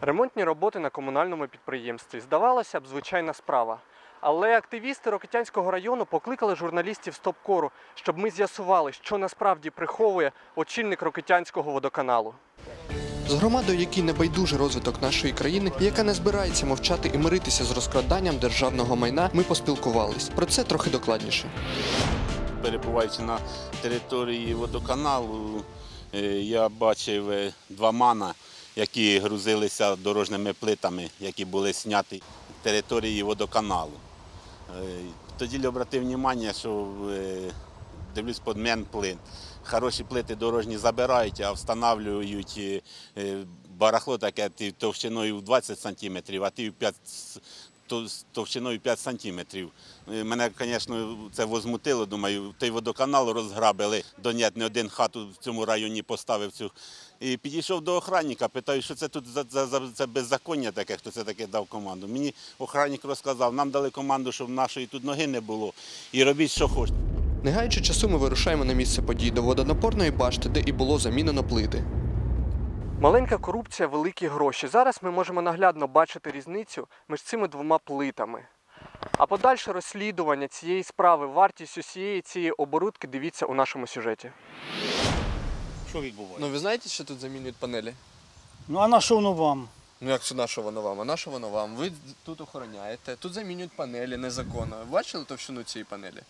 Ремонтні роботи на комунальному підприємстві. Здавалося б, звичайна справа. Але активісти Рокитянського району покликали журналістів з Топкору, щоб ми з'ясували, що насправді приховує очільник Рокитянського водоканалу. З громадою, якій не байдуже розвиток нашої країни, і яка не збирається мовчати і миритися з розкраданням державного майна, ми поспілкувались. Про це трохи докладніше. перебуваючи на території водоканалу, е, я бачив е, два мана, які грузилися дорожніми плитами, які були зняті з території водоканалу. Е, Тоді обратив увагу, що е, дивлюсь під мен плит. Хороші плити дорожні забирають, а встановлюють е, барахло таке товщиною в 20 см, а ті в 5 с- то- з товщиною 5 сантиметрів. Е, Мене, звісно, це возмутило. Думаю, той водоканал розграбили. Донят не один хату в цьому районі поставив цю. І підійшов до охранника, питаю, що це тут за, за, за це беззаконня таке, хто це таке дав команду. Мені охранник розказав, нам дали команду, щоб нашої тут ноги не було. І робіть, що хочете. Не гаючи часу, ми вирушаємо на місце подій до водонапорної башти, де і було замінено плити. Маленька корупція, великі гроші. Зараз ми можемо наглядно бачити різницю між цими двома плитами. А подальше розслідування цієї справи, вартість усієї цієї оборудки дивіться у нашому сюжеті. Що відбувається? Ну ви знаєте, що тут замінюють панелі? Ну а на що воно вам? Ну як це на що воно вам? А на що воно вам? Ви тут охороняєте, тут замінюють панелі незаконно. Ви бачили товщину цієї панелі?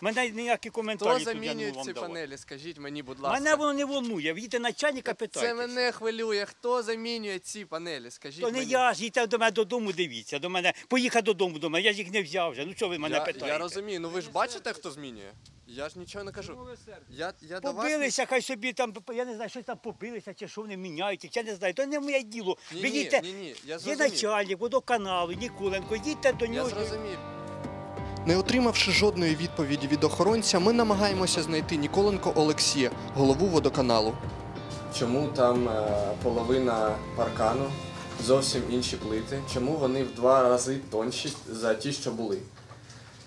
Мене ніякі коментарі Хто тут я не замінює вам ці давати. панелі? Скажіть мені, будь ласка. Мене воно не волнує. Їдьте начальника питайте. Це мене хвилює. Хто замінює ці панелі? Скажіть То не мені. я ж їдьте до мене додому, дивіться. До мене поїхати додому до мене. Я ж їх не взяв вже. Ну що ви мене я, питаєте? я розумію, ну ви ж бачите, хто змінює? Я ж нічого не кажу. Я, я до вас... Побилися, хай собі там, я не знаю, щось там побилися, чи що вони міняють, я не знаю. То не моє діло. Ні, ви ні, їдьте, ні, ні, я є зрозумів. начальник водоканалу, Ніколенко, їдьте до Я нього. зрозумів. Не отримавши жодної відповіді від охоронця, ми намагаємося знайти Ніколенко Олексія, голову водоканалу. Чому там е, половина паркану, зовсім інші плити? Чому вони в два рази тонші за ті, що були?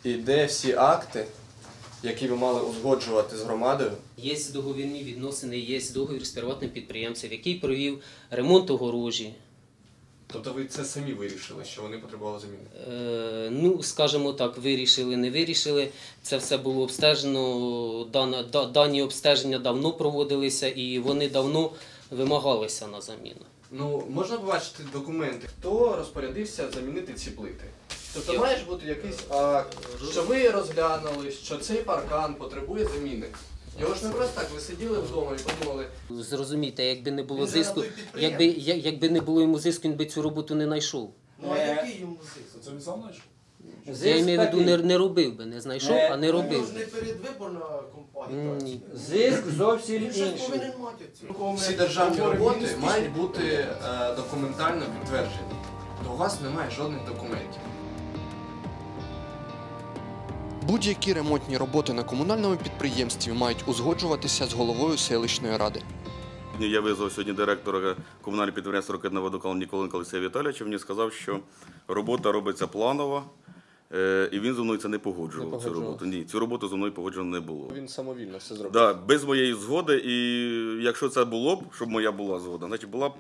І де всі акти, які ви мали узгоджувати з громадою? Є договірні відносини, є договір з приватним підприємцем, який провів ремонт огорожі. Тобто ви це самі вирішили, що вони потребували заміни? Е, ну, скажімо так, вирішили, не вирішили. Це все було обстежено. Дана, да- дані обстеження давно проводилися і вони давно вимагалися на заміну. Ну, можна побачити документи, хто розпорядився замінити ці плити. Тобто має ж бути якийсь акт, що ви розглянули, що цей паркан потребує заміни. Його ж не просто так, ви сиділи вдома і подумали, Зрозумійте, якби не було Він же на зиску, той якби, я- якби не було йому зиску, він би цю роботу не знайшов. ну а який йому зиск? Це він сам знайшов? Я маю в виду, не, не робив би, не знайшов, а не Ну, робив. не передвиборна компанія. Ні. Зиск зовсім Він інший. повинен мати. Всі державні роботи мають бути е, документально підтверджені. То у вас немає жодних документів. Будь-які ремонтні роботи на комунальному підприємстві мають узгоджуватися з головою селищної ради. Я визвав сьогодні директора комунального підприємства «Ракетна водоканал» Ніколенка Олексія Віталійовича. Він мені сказав, що робота робиться планово, е, і він зі мною це не погоджував. Не цю роботу. Ні, цю роботу зі мною погоджено не було. Він самовільно все зробив. Да, без моєї згоди, і якщо це було б, щоб моя була згода, значить була б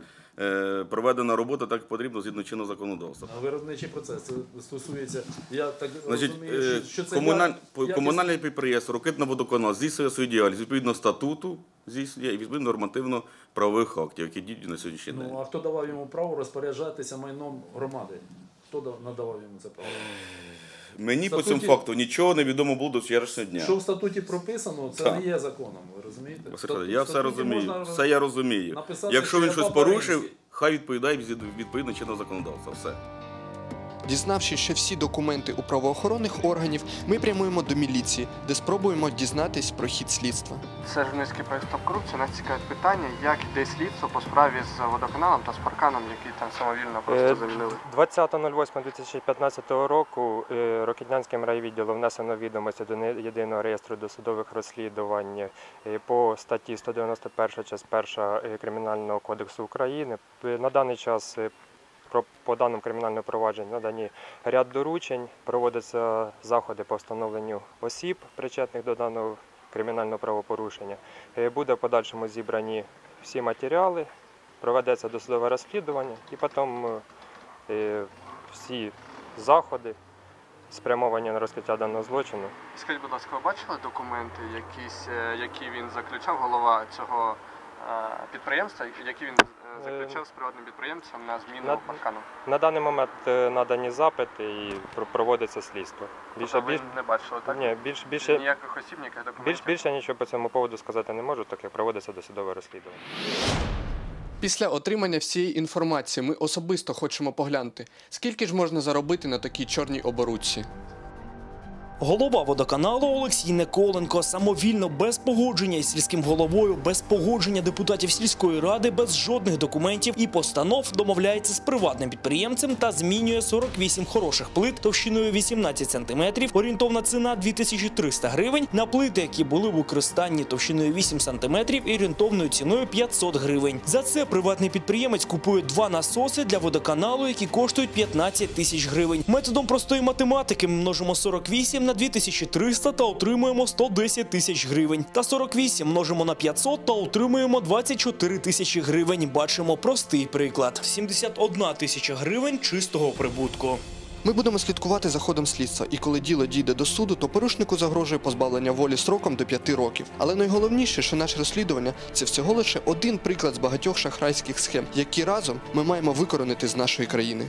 проведена робота так потрібно згідно чинного законодавства. А виробничий процес це стосується. Я так Значить, розумію, е, що, що це комуналь... я- комунальне підприємство «Ракетна водоканал» здійснює свою діяльність відповідно статуту здійснює і відповідно нормативно-правових актів, які діють на сьогоднішній день. Ну а хто давав йому право розпоряджатися майном громади? Хто надавав йому це право? Мені по Статуті- цьому факту нічого не відомо було до вчорашнього дня. Що в статуті прописано, це Так. не є законом. Ви розумієте? Василь Федорович, я все розумію. можна Все я розумію. написати, Якщо що він я щось порушив, хай відповідає від- відповідно чинного законодавства. Все. Дізнавшись, що всі документи у правоохоронних органів, ми прямуємо до міліції, де спробуємо дізнатись про хід слідства. Це журналістський проєкт «Стоп корупція». Нас цікавить питання, як йде слідство по справі з водоканалом та з парканом, який там самовільно Е, замінили. 20.08.2015 року е, Рокітнянським райвідділом внесено відомості до єдиного реєстру досудових розслідувань е, по статті 191 часть 1 Кримінального кодексу України. На даний час по даному кримінальному провадженню надані ряд доручень, проводяться заходи по встановленню осіб, причетних до даного кримінального правопорушення. Е, Буде в подальшому зібрані всі матеріали проведеться досудове розслідування і потім е, всі заходи спрямовані на розкриття даного злочину Скажіть, будь ласка, ви бачили документи, якісь, е, які він заключав, голова цього е, підприємства, які він е, заключав з приватним підприємцем на зміну на- паркану? На даний момент е, надані запити і проводиться слідство. Більше, Тобто ви більш, не бачили, так? ні, більш, більше, Ніяких осіб, ніяких документів? більш, більше нічого по цьому поводу сказати не можу, так як проводиться досудове розслідування. Після отримання всієї інформації ми особисто хочемо поглянути, скільки ж можна заробити на такій чорній оборудці. Голова водоканалу Олексій Николенко самовільно без погодження із сільським головою, без погодження депутатів сільської ради, без жодних документів і постанов домовляється з приватним підприємцем та змінює 48 хороших плит товщиною 18 см, орієнтовна ціна 2300 гривень на плити, які були в використанні товщиною 8 см і орієнтовною ціною 500 гривень. За це приватний підприємець купує два насоси для водоканалу, які коштують 15 тисяч гривень. Методом простої математики ми множимо 48 на 2300 та отримуємо 110 тисяч гривень. Та 48 множимо на 500 та отримуємо 24 тисячі гривень. Бачимо простий приклад: 71 тисяча гривень чистого прибутку. Ми будемо слідкувати за ходом слідства, і коли діло дійде до суду, то порушнику загрожує позбавлення волі сроком до 5 років. Але найголовніше, що наше розслідування це всього лише один приклад з багатьох шахрайських схем, які разом ми маємо викоренити з нашої країни.